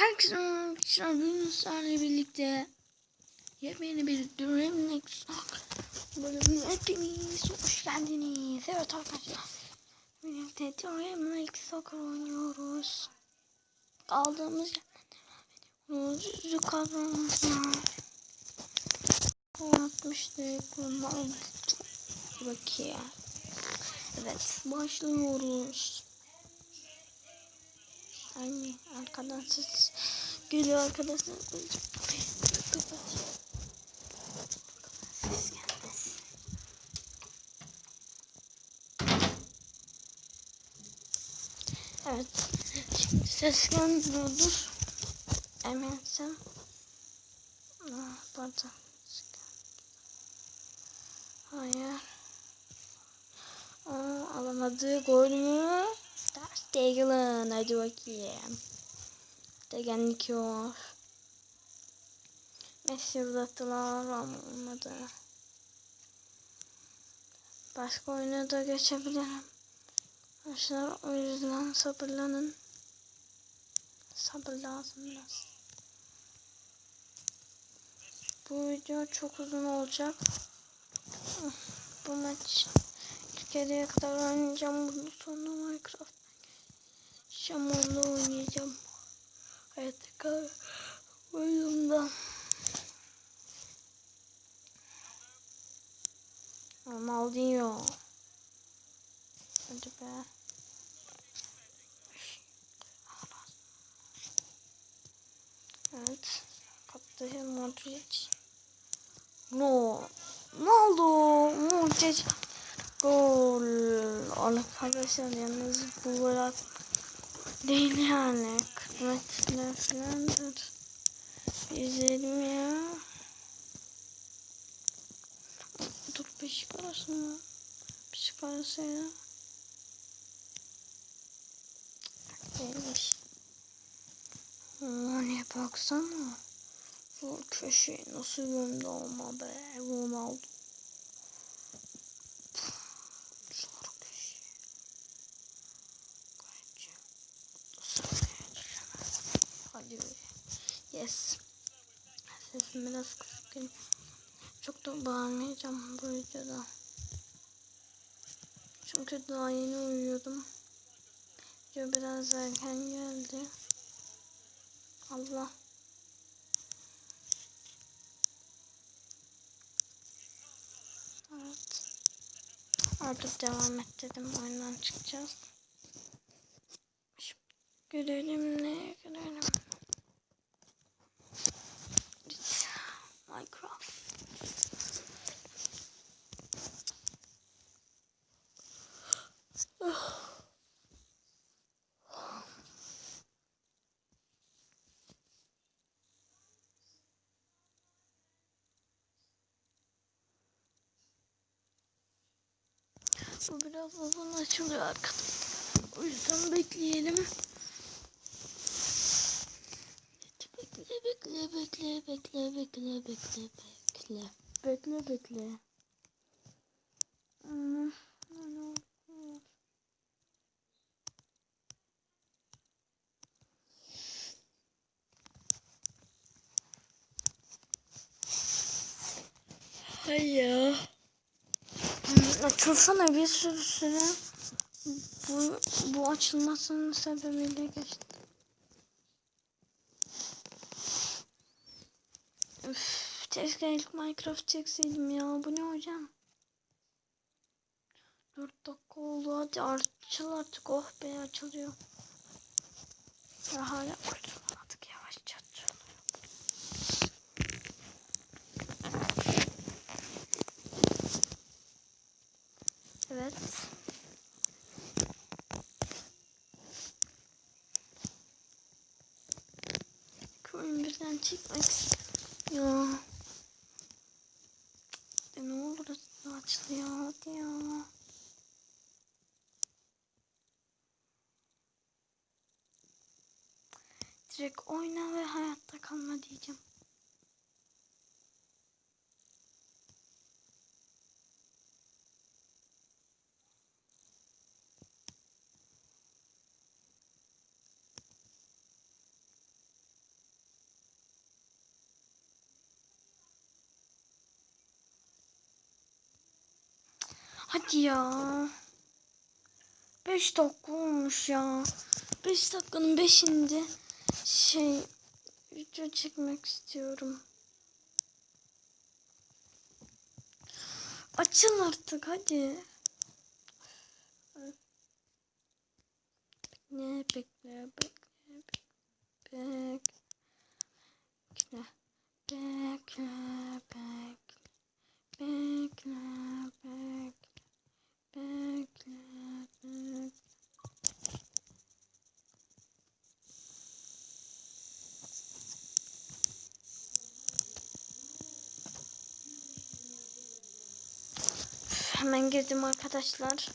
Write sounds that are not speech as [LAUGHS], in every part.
Herkese bugünlerle birlikte yepyeni bir Dreamlix bölümüne hepiniz hoş geldiniz. Evet arkadaşlar birlikte Dreamlix Soccer oynuyoruz. Kaldığımız yerden yüzü kadromuz var. Anlatmıştık bundan bakayım. Evet başlıyoruz. Anne arkadan ses geliyor arkadaşlar. Evet. Şimdi ses gelmiyordur. Eminsem. Ah, pardon. Hayır. Aa, alamadı. Gol mü? Lan. Hadi bakayım. Degenlik yok. Messi uzattılar ama olmadı. Başka oyuna da geçebilirim. Arkadaşlar o yüzden sabırlanın. Sabır lazım biraz. Bu video çok uzun olacak. Bu maç Türkiye'ye kadar oynayacağım. Bundan sonra Minecraft. Şamon'da oynayacağım. Hayatta kal oyundan. Ronaldinho. Hadi be. Evet. Kaptı Modric. No. Ne oldu? Modric. Gol. Arkadaşlar yalnız bu gol at değil yani. Kısmetler falandır. İzledim ya. Dur beşik parası mı? Beşik parası ya. Değilmiş. Hani baksana. Bu köşeyi nasıl gömdü ama be. Ronaldo. Zor köşe. Kaçı. Hadi be. Yes. Sesim biraz kısık. Çok da bağırmayacağım bu videoda. Çünkü daha yeni uyuyordum. Video biraz erken geldi. Allah. Evet. Artık devam et dedim. Oyundan çıkacağız. Görelim ne görelim. Minecraft. Bu biraz uzun açılıyor arkadaşlar. O yüzden bekleyelim. Bekle bekle bekle bekle bekle bekle bekle bekle bekle. Hmm. Hayır. Açılsana bir sürü süre bu, bu açılmasının sebebiyle geçti. Üf, keşke ilk Minecraft çekseydim ya. Bu ne hocam? 4 dakika oldu. Hadi açıl artık. Oh be açılıyor. Ya hala kurtulamadık. Yavaşça açılıyor. Evet. Çıkmak ya. E ne olur açılıyor hadi ya. Direkt oyna ve hayatta kalma diyeceğim. Hadi ya. 5 dakika olmuş ya. 5 dakikanın 5'inde şey video çekmek istiyorum. Açın artık hadi. Ne bekle bekle bekle bekle bekle bekle bekle bekle Hemen girdim arkadaşlar.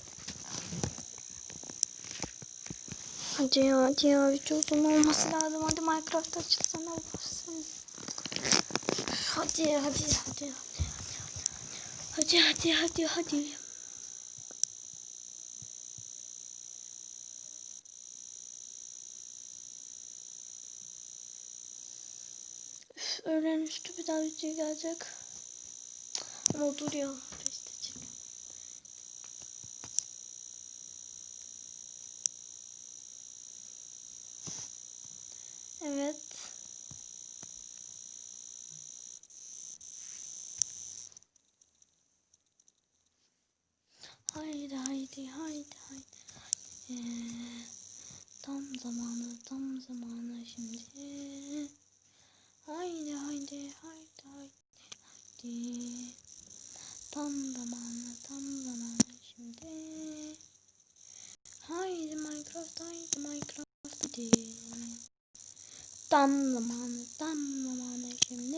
Hadi ya hadi ya video uzun olması lazım. Hadi Minecraft açılsana babasın. Hadi hadi hadi hadi. Hadi hadi hadi hadi. Üf, Öğlen üstü bir daha video gelecek. Ama dur ya. Evet. Dam zamanı, dam zamanı şimdi.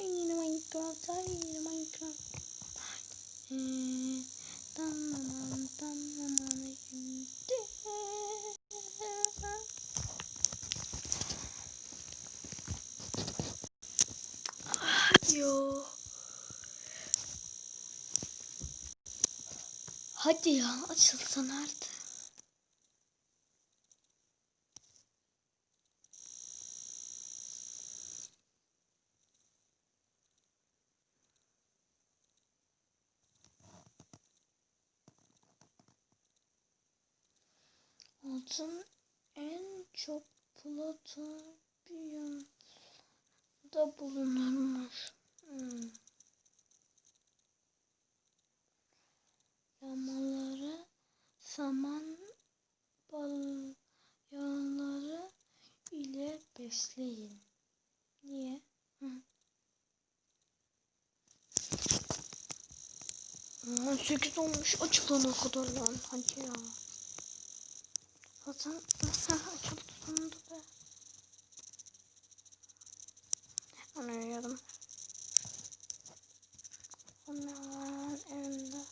Aynı Minecraft, aynı Minecraft. Ee, dam zamanı, dam zamanı şimdi. Ah, yo. Hadi ya açılsın artık. Altın en çok platobyumda bulunurmuş. Hmm. Yamaları saman bal yağları ile besleyin. Niye? Aa, 8 olmuş açıklana kadar lan hadi ya. Zaten [LAUGHS] açıldı sonunda be. Ben uyuyordum. Hemen evimde.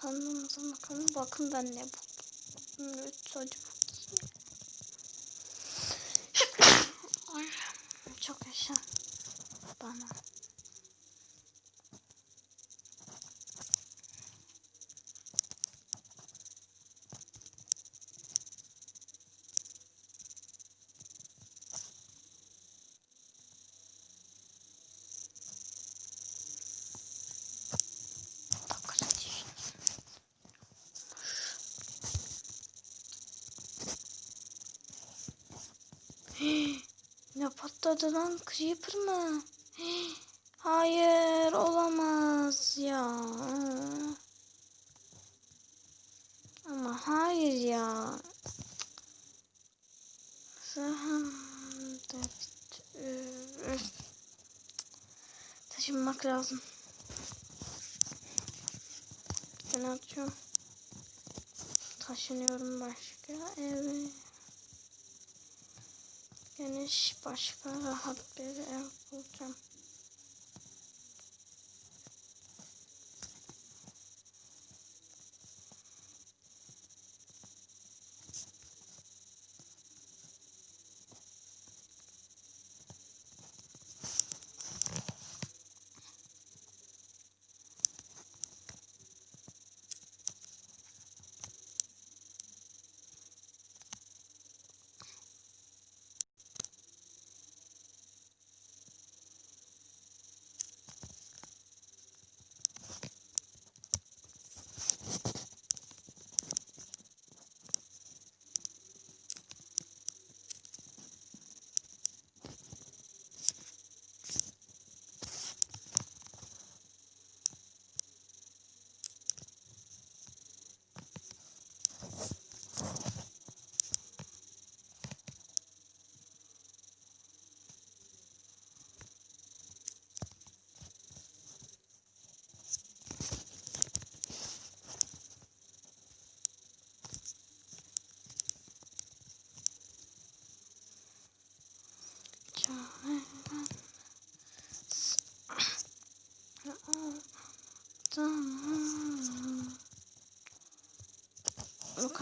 Sandığımızın bakalım. Bakın ben ne bu. Çocuk. Ay, çok yaşa. Ateş. [GASPS] Ne patladı lan? Creeper mı? Hayır olamaz ya. Ama hayır ya. Taşınmak lazım. Ben atıyorum. Taşınıyorum başka eve. Geniş başka rahat bir ev bulacağım.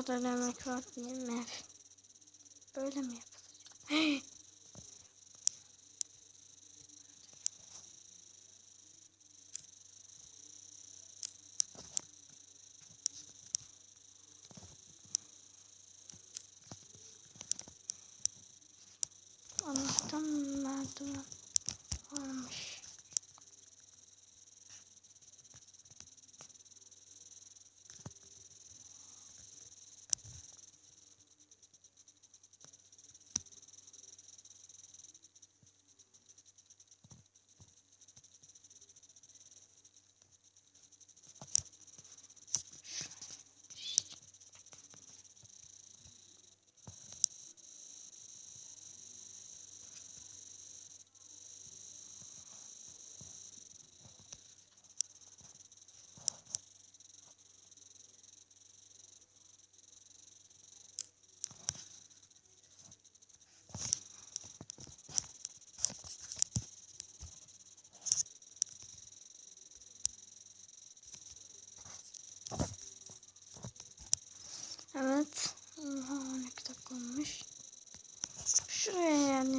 Kadar emek var mi? Böyle mi yapılacak?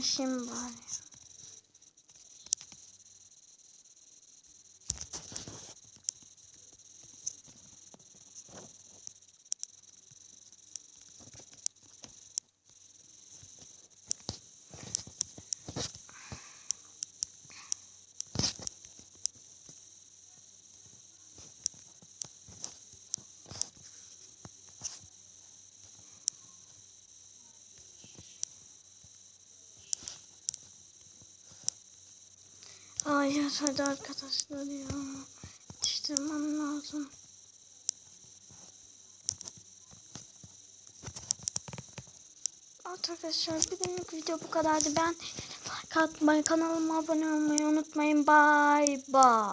Şuraya yerleşeyim Hayır hadi arkadaşlar ya. Yetiştirmem lazım. Evet arkadaşlar bugünlük video bu kadardı. Ben like atmayı, kanalıma abone olmayı unutmayın. Bye bye.